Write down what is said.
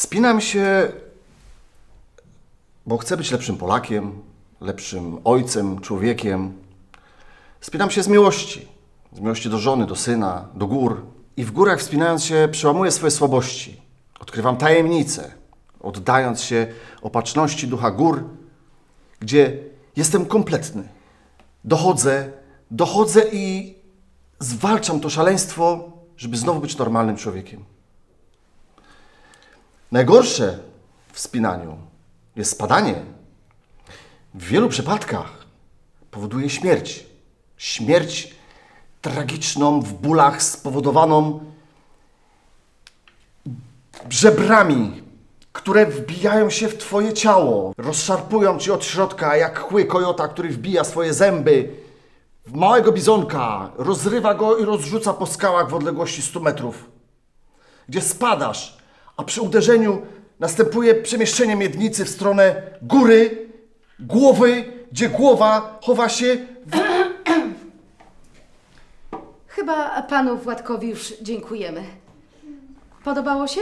Wspinam się, bo chcę być lepszym Polakiem, lepszym ojcem, człowiekiem. Wspinam się z miłości. Z miłości do żony, do syna, do gór. I w górach wspinając się, przełamuję swoje słabości. Odkrywam tajemnice, oddając się opatrzności ducha gór, gdzie jestem kompletny. Dochodzę, dochodzę i zwalczam to szaleństwo, żeby znowu być normalnym człowiekiem. Najgorsze w wspinaniu jest spadanie. W wielu przypadkach powoduje śmierć. Śmierć tragiczną w bólach spowodowaną żebrami, które wbijają się w twoje ciało, rozszarpują ci od środka jak chły kojota, który wbija swoje zęby w małego bizonka, rozrywa go i rozrzuca po skałach w odległości 100 metrów gdzie spadasz, a przy uderzeniu następuje przemieszczenie miednicy w stronę góry, głowy, gdzie głowa chowa się w... Chyba panu Władkowi już dziękujemy. Podobało się?